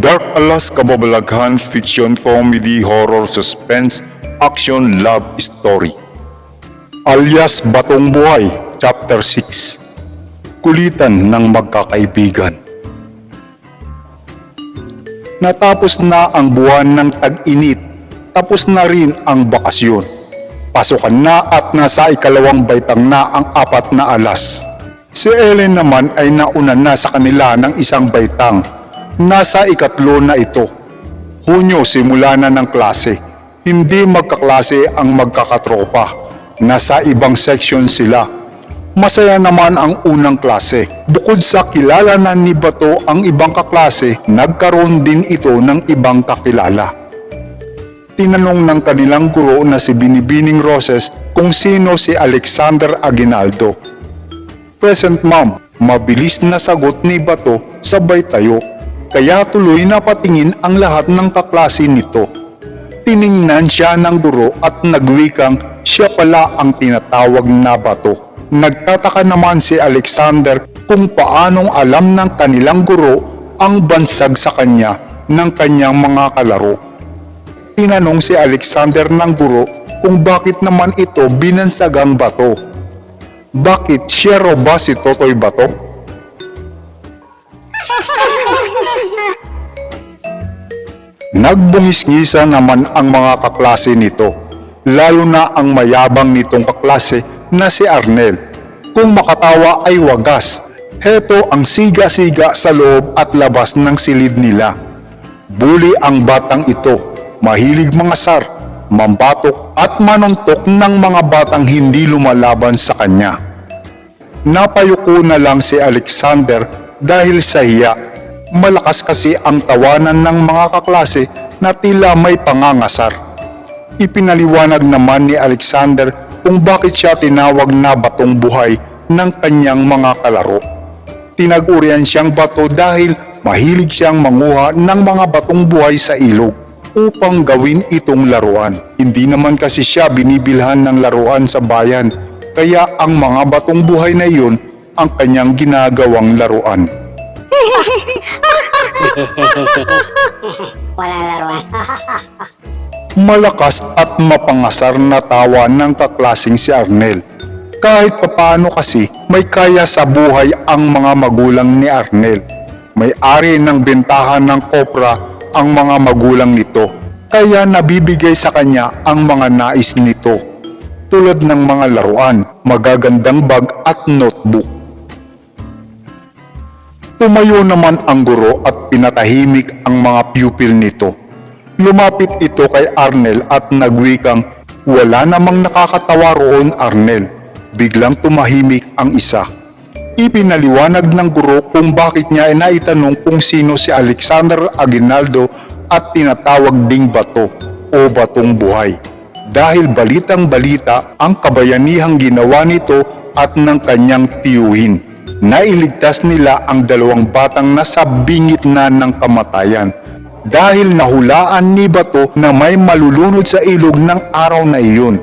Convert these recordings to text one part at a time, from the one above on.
Dark Alas Kababalaghan Fiction Comedy Horror Suspense Action Love Story Alias Batong Buhay Chapter 6 Kulitan ng Magkakaibigan Natapos na ang buwan ng tag-init, tapos na rin ang bakasyon. Pasukan na at nasa ikalawang baitang na ang apat na alas. Si Ellen naman ay nauna na sa kanila ng isang baitang. Nasa ikatlo na ito. Hunyo simula na ng klase. Hindi magkaklase ang magkakatropa. Nasa ibang section sila. Masaya naman ang unang klase. Bukod sa kilala na ni Bato ang ibang kaklase, nagkaroon din ito ng ibang kakilala. Tinanong ng kanilang guro na si Binibining Roses kung sino si Alexander Aguinaldo. Present ma'am, mabilis na sagot ni Bato sabay tayo. Kaya tuloy na patingin ang lahat ng kaklase nito. Tiningnan siya ng guro at nagwikang siya pala ang tinatawag na Bato. Nagtataka naman si Alexander kung paanong alam ng kanilang guro ang bansag sa kanya ng kanyang mga kalaro. Tinanong si Alexander ng guro kung bakit naman ito binansagang bato. Bakit raw ba si Totoy Bato? Nagbungis-ngisa naman ang mga kaklase nito, lalo na ang mayabang nitong kaklase na si Arnel. Kung makatawa ay wagas, heto ang siga-siga sa loob at labas ng silid nila. Buli ang batang ito, mahilig mga sar, mambatok at manuntok ng mga batang hindi lumalaban sa kanya. Napayuko na lang si Alexander dahil sa hiya. Malakas kasi ang tawanan ng mga kaklase na tila may pangangasar. Ipinaliwanag naman ni Alexander kung bakit siya tinawag na batong buhay ng kanyang mga kalaro. Tinagurian siyang bato dahil mahilig siyang manguha ng mga batong buhay sa ilog upang gawin itong laruan. Hindi naman kasi siya binibilhan ng laruan sa bayan, kaya ang mga batong buhay na iyon ang kanyang ginagawang laruan. Walang laruan. Malakas at mapangasar na tawa ng kaklasing si Arnel. Kahit papano kasi may kaya sa buhay ang mga magulang ni Arnel. May ari ng bentahan ng kopra ang mga magulang nito. Kaya nabibigay sa kanya ang mga nais nito. Tulad ng mga laruan, magagandang bag at notebook. Tumayo naman ang guro at pinatahimik ang mga pupil nito. Lumapit ito kay Arnel at nagwikang, wala namang nakakatawa roon Arnel. Biglang tumahimik ang isa. Ipinaliwanag ng guro kung bakit niya ay naitanong kung sino si Alexander Aguinaldo at tinatawag ding bato o batong buhay. Dahil balitang balita ang kabayanihang ginawa nito at ng kanyang tiyuhin. Nailigtas nila ang dalawang batang nasa bingit na ng kamatayan dahil nahulaan ni Bato na may malulunod sa ilog ng araw na iyon.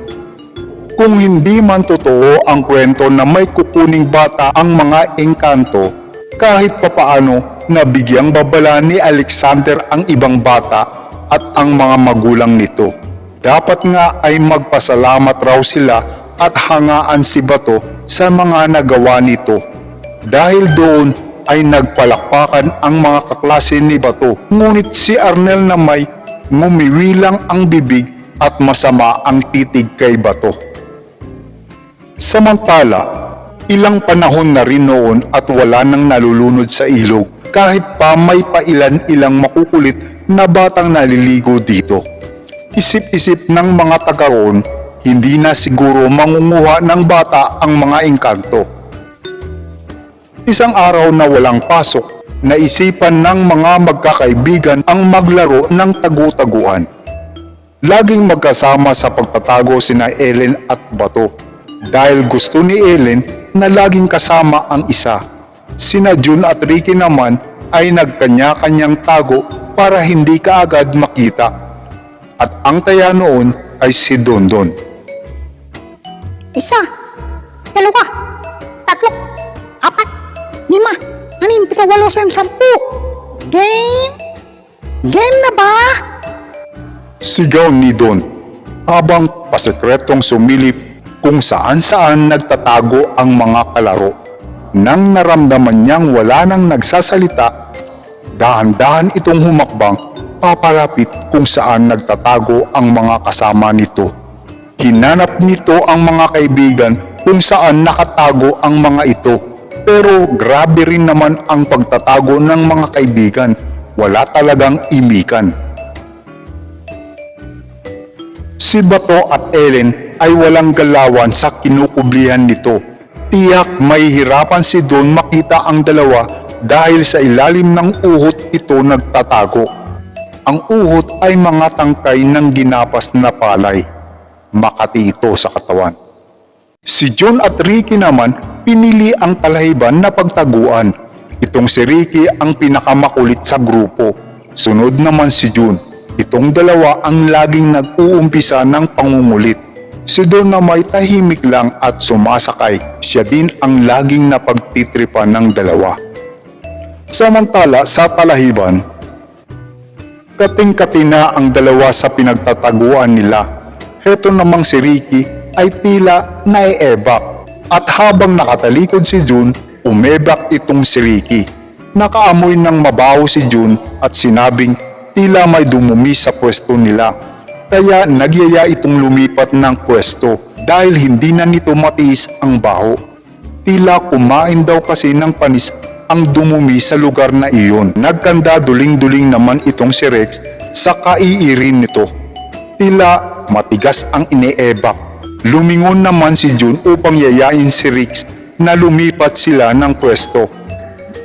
Kung hindi man totoo ang kwento na may kukuning bata ang mga engkanto, kahit papaano nabigyang babala ni Alexander ang ibang bata at ang mga magulang nito. Dapat nga ay magpasalamat raw sila at hangaan si Bato sa mga nagawa nito. Dahil doon ay nagpalakpakan ang mga kaklase ni Bato. Ngunit si Arnel na may ngumiwilang ang bibig at masama ang titig kay Bato. Samantala, ilang panahon na rin noon at wala nang nalulunod sa ilog kahit pa may pailan-ilang makukulit na batang naliligo dito. Isip-isip ng mga taga roon, hindi na siguro mangunguha ng bata ang mga engkanto. Isang araw na walang pasok, naisipan ng mga magkakaibigan ang maglaro ng tagu-taguan. Laging magkasama sa pagtatago sina Ellen at Bato dahil gusto ni Ellen na laging kasama ang isa. Sina June at Ricky naman ay nagkanya-kanyang tago para hindi kaagad makita. At ang taya noon ay si Dondon. Isa, dalawa, tatlo, apat, lima, anim, pito, walo, siyam, sampu. Game? Game na ba? Sigaw ni Don habang pasekretong sumilip kung saan saan nagtatago ang mga kalaro. Nang naramdaman niyang wala nang nagsasalita, dahan-dahan itong humakbang papalapit kung saan nagtatago ang mga kasama nito. Hinanap nito ang mga kaibigan kung saan nakatago ang mga ito. Pero grabe rin naman ang pagtatago ng mga kaibigan. Wala talagang imikan. Si Bato at Ellen ay walang galawan sa kinukublihan nito. Tiyak may hirapan si Don makita ang dalawa dahil sa ilalim ng uhot ito nagtatago. Ang uhot ay mga tangkay ng ginapas na palay. Makati ito sa katawan. Si John at Ricky naman pinili ang talahiban na pagtaguan. Itong si Ricky ang pinakamakulit sa grupo. Sunod naman si June. Itong dalawa ang laging nag-uumpisa ng pangungulit. Si Don na may tahimik lang at sumasakay. Siya din ang laging napagtitripan ng dalawa. Samantala sa talahiban, kating-kati na ang dalawa sa pinagtataguan nila. Heto namang si Ricky ay tila naiebak. At habang nakatalikod si June, umebak itong si Ricky. Nakaamoy ng mabaho si June at sinabing tila may dumumi sa pwesto nila. Kaya nagyaya itong lumipat ng pwesto dahil hindi na nito matiis ang baho. Tila kumain daw kasi ng panis ang dumumi sa lugar na iyon. Nagkanda duling-duling naman itong si Rex sa kaiirin nito. Tila matigas ang iniebak. Lumingon naman si June upang yayain si Rex na lumipat sila ng pwesto.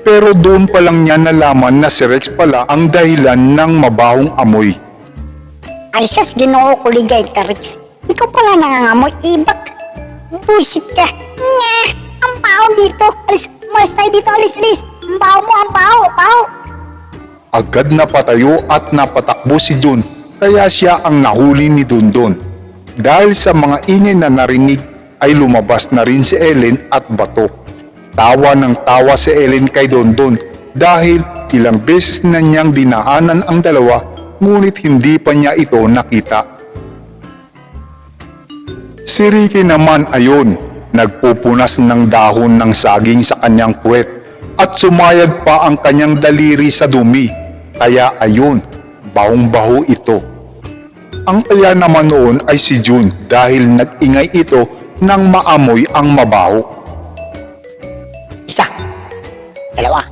Pero doon pa lang niya nalaman na si Rex pala ang dahilan ng mabahong amoy. Ay sus, ginoo ko ligay ka, Rex. Ikaw pala nangangamoy, ibak. Buisit ka. Nga, ang baho dito. Alis, umalis tayo dito, alis, alis. Ang baho mo, ang baho, baho. Agad na patayo at napatakbo si June kaya siya ang nahuli ni Dundon. Dahil sa mga ingay na narinig ay lumabas na rin si Ellen at Bato. Tawa ng tawa si Ellen kay Dondon dahil ilang beses na niyang dinaanan ang dalawa ngunit hindi pa niya ito nakita. Si Ricky naman ayon, nagpupunas ng dahon ng saging sa kanyang puwet at sumayad pa ang kanyang daliri sa dumi. Kaya ayun, bahong-baho ito. Ang kaya naman noon ay si June dahil nag-ingay ito nang maamoy ang mabaho. Isa, dalawa,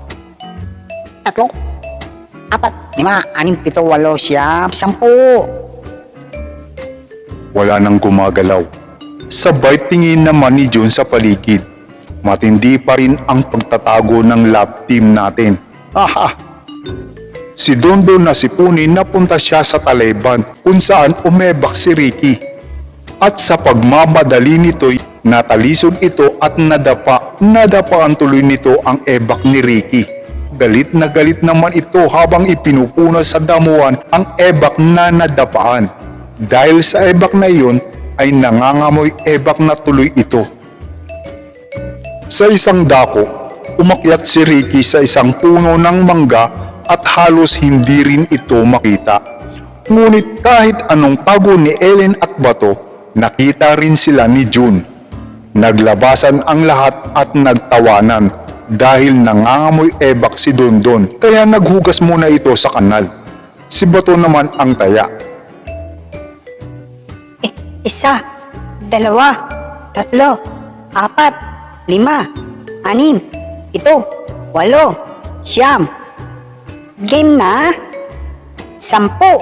tatlo, apat, lima, anim, pito, walo, siyam, sampu. Wala nang gumagalaw. Sabay tingin naman ni June sa paligid. Matindi pa rin ang pagtatago ng lab team natin. Haha! Si Dondo na sipunin napunta siya sa Taliban kung saan umebak si Ricky. At sa pagmamadali nito'y natalisod ito at nadapa. Nadapaan tuloy nito ang ebak ni Ricky. Galit na galit naman ito habang ipinupunas sa damuhan ang ebak na nadapaan. Dahil sa ebak na iyon ay nangangamoy ebak na tuloy ito. Sa isang dako, umakyat si Ricky sa isang puno ng mangga at halos hindi rin ito makita. Ngunit kahit anong tago ni Ellen at Bato, nakita rin sila ni June. Naglabasan ang lahat at nagtawanan dahil nangangamoy ebak si Dondon kaya naghugas muna ito sa kanal. Si Bato naman ang taya. Eh, isa, dalawa, tatlo, apat, lima, anim, ito, walo, siyam. Na? Sampu.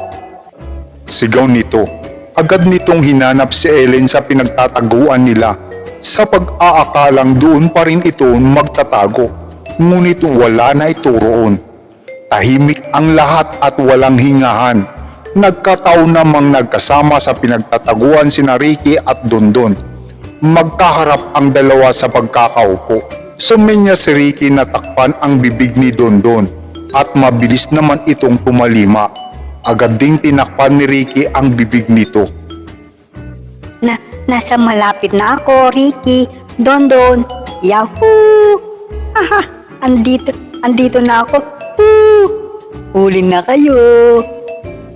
Sigaw nito. Agad nitong hinanap si Ellen sa pinagtataguan nila. Sa pag-aakalang doon pa rin ito magtatago. ngunit wala na ito roon. Tahimik ang lahat at walang hingahan. Nagkataon namang nagkasama sa pinagtataguan sina Ricky at Dondon. Magkaharap ang dalawa sa pagkakaupo. Sumenya si Ricky na takpan ang bibig ni Dondon at mabilis naman itong tumalima. Agad ding tinakpan ni Ricky ang bibig nito. Na, nasa malapit na ako, Ricky. Don Don. Yahoo! Aha, andito, andito na ako. Woo! Huli na kayo.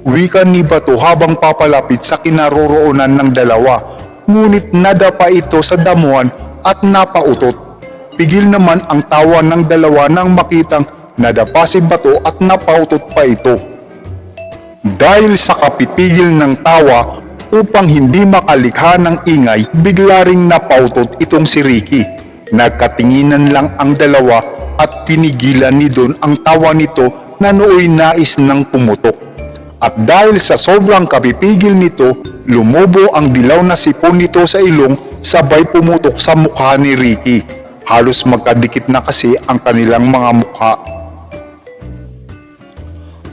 Wika ni Bato habang papalapit sa kinaroroonan ng dalawa, ngunit nadapa ito sa damuhan at napautot. Pigil naman ang tawa ng dalawa nang makitang nadapa si Bato at napautot pa ito. Dahil sa kapipigil ng tawa upang hindi makalikha ng ingay, bigla ring napautot itong si Ricky. Nagkatinginan lang ang dalawa at pinigilan ni Don ang tawa nito na nooy nais ng pumutok. At dahil sa sobrang kapipigil nito, lumubo ang dilaw na sipon nito sa ilong sabay pumutok sa mukha ni Ricky. Halos magkadikit na kasi ang kanilang mga mukha.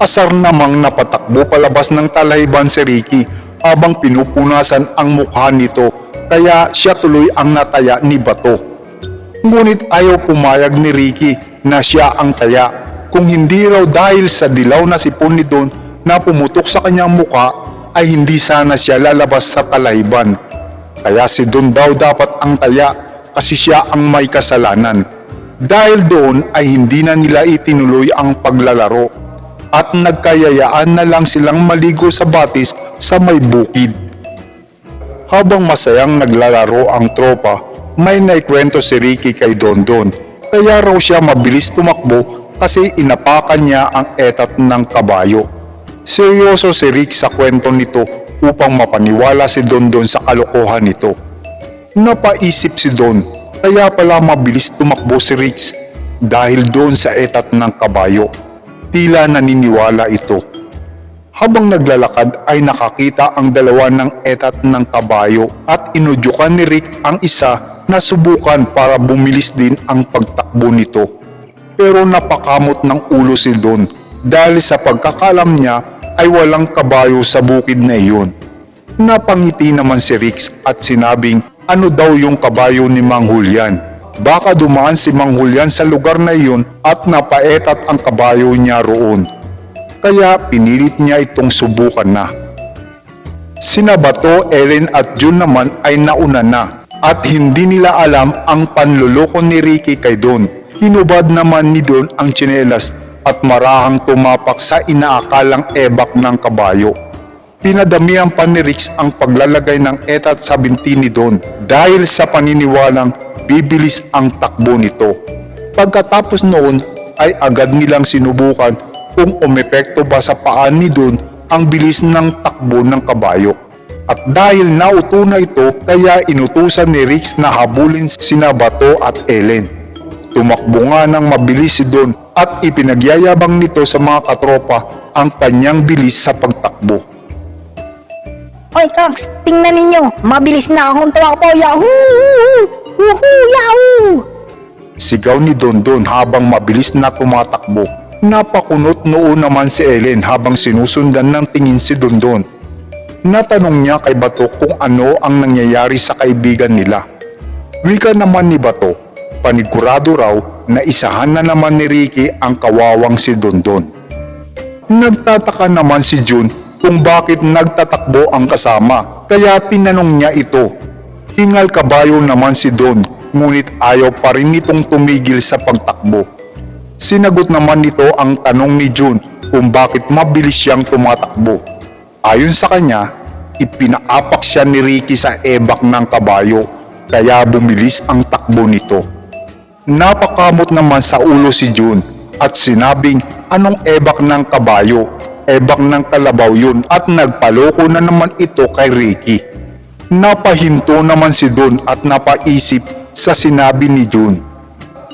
Asar namang napatakbo palabas ng talayban si Ricky habang pinupunasan ang mukha nito kaya siya tuloy ang nataya ni Bato. Ngunit ayaw pumayag ni Ricky na siya ang taya kung hindi raw dahil sa dilaw na sipon ni Don na pumutok sa kanyang mukha ay hindi sana siya lalabas sa talayban. Kaya si Don daw dapat ang taya kasi siya ang may kasalanan. Dahil doon ay hindi na nila itinuloy ang paglalaro at nagkayayaan na lang silang maligo sa batis sa may bukid. Habang masayang naglalaro ang tropa, may naikwento si Ricky kay Dondon. Kaya raw siya mabilis tumakbo kasi inapakan niya ang etat ng kabayo. Seryoso si Rick sa kwento nito upang mapaniwala si Dondon sa kalokohan nito. Napaisip si Don, kaya pala mabilis tumakbo si Rich dahil doon sa etat ng kabayo. Tila naniniwala ito. Habang naglalakad ay nakakita ang dalawa ng etat ng kabayo at inudyukan ni Rick ang isa na subukan para bumilis din ang pagtakbo nito. Pero napakamot ng ulo si Don dahil sa pagkakalam niya ay walang kabayo sa bukid na iyon. Napangiti naman si Rix at sinabing ano daw yung kabayo ni Mang Julian. Baka dumaan si Mang Julian sa lugar na iyon at napaetat ang kabayo niya roon. Kaya pinilit niya itong subukan na. Sina Bato, Ellen at June naman ay nauna na at hindi nila alam ang panluloko ni Ricky kay Don. Hinubad naman ni Don ang tsinelas at marahang tumapak sa inaakalang ebak ng kabayo. Pinadamihan pa ni Rix ang paglalagay ng sa binti ni Don dahil sa paniniwalang bibilis ang takbo nito. Pagkatapos noon ay agad nilang sinubukan kung umepekto ba sa paan ni Don ang bilis ng takbo ng kabayo. At dahil nauto na ito, kaya inutusan ni Rix na habulin sina Bato at Ellen. Tumakbo nga ng mabilis si Don at ipinagyayabang nito sa mga katropa ang kanyang bilis sa pagtakbo. Oy, Cox, tingnan ninyo. Mabilis na akong tumakbo. Yahoo! Woohoo! Yahoo! Sigaw ni Dondon habang mabilis na tumatakbo. Napakunot noon naman si Ellen habang sinusundan ng tingin si Dondon. Natanong niya kay Bato kung ano ang nangyayari sa kaibigan nila. Wika naman ni Bato, panigurado raw na isahan na naman ni Ricky ang kawawang si Dondon. Nagtataka naman si June kung bakit nagtatakbo ang kasama kaya tinanong niya ito. Hingal kabayo naman si Don ngunit ayaw pa rin nitong tumigil sa pagtakbo. Sinagot naman nito ang tanong ni June kung bakit mabilis siyang tumatakbo. Ayon sa kanya, ipinaapak siya ni Ricky sa ebak ng kabayo kaya bumilis ang takbo nito. Napakamot naman sa ulo si June at sinabing anong ebak ng kabayo, ebak ng kalabaw yun at nagpaloko na naman ito kay Ricky. Napahinto naman si Don at napaisip sa sinabi ni June.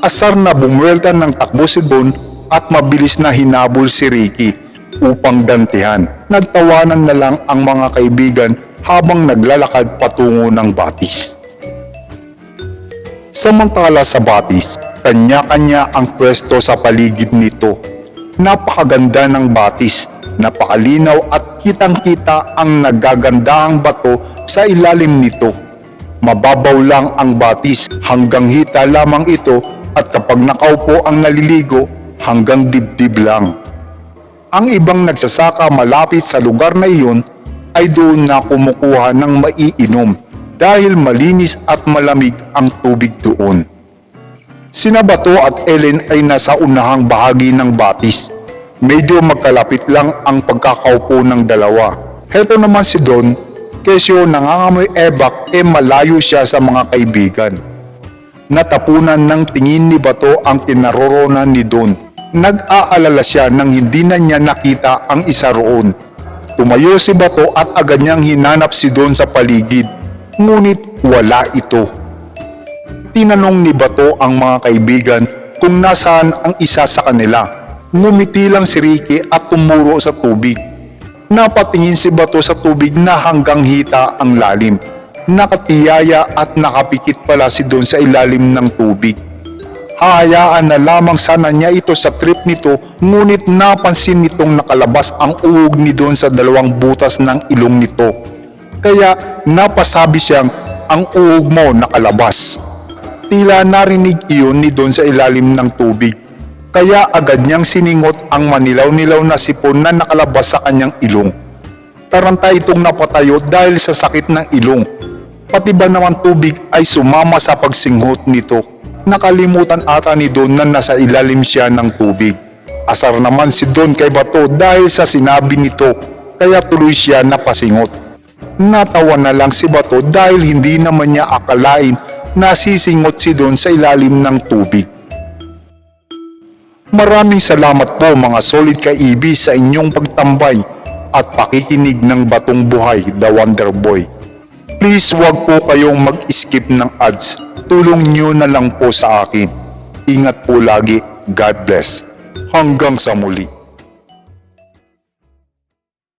Asar na bumwelta ng takbo si Don at mabilis na hinabol si Ricky upang gantihan. Nagtawanan na lang ang mga kaibigan habang naglalakad patungo ng batis. Samantala sa batis, Kanya-kanya ang pwesto sa paligid nito. Napakaganda ng batis, napakalinaw at kitang-kita ang nagagandahang bato sa ilalim nito. Mababaw lang ang batis hanggang hita lamang ito at kapag nakaupo ang naliligo hanggang dibdib lang. Ang ibang nagsasaka malapit sa lugar na iyon ay doon na kumukuha ng maiinom dahil malinis at malamig ang tubig doon. Sina Bato at Ellen ay nasa unahang bahagi ng batis. Medyo magkalapit lang ang pagkakaupo ng dalawa. Heto naman si Don, kesyo nangangamoy ebak e malayo siya sa mga kaibigan. Natapunan ng tingin ni Bato ang kinaroroonan ni Don. Nag-aalala siya nang hindi na niya nakita ang isa roon. Tumayo si Bato at agad niyang hinanap si Don sa paligid. Ngunit wala ito. Tinanong ni Bato ang mga kaibigan kung nasaan ang isa sa kanila. Ngumiti lang si Ricky at tumuro sa tubig. Napatingin si Bato sa tubig na hanggang hita ang lalim. Nakatiyaya at nakapikit pala si Don sa ilalim ng tubig. Hahayaan na lamang sana niya ito sa trip nito ngunit napansin nitong nakalabas ang uhog ni Don sa dalawang butas ng ilong nito. Kaya napasabi siyang ang uhog mo nakalabas. Tila narinig iyon ni Don sa ilalim ng tubig. Kaya agad niyang siningot ang manilaw-nilaw na sipon na nakalabas sa kanyang ilong. Taranta itong napatayo dahil sa sakit ng ilong. Pati ba naman tubig ay sumama sa pagsinghot nito. Nakalimutan ata ni Don na nasa ilalim siya ng tubig. Asar naman si Don kay Bato dahil sa sinabi nito kaya tuloy siya napasingot. Natawa na lang si Bato dahil hindi naman niya akalain na sisingot si Don sa ilalim ng tubig. Maraming salamat po mga solid kaibis sa inyong pagtambay at pakikinig ng Batong Buhay, The Wonder Boy. Please wag po kayong mag-skip ng ads. Tulong nyo na lang po sa akin. Ingat po lagi. God bless. Hanggang sa muli.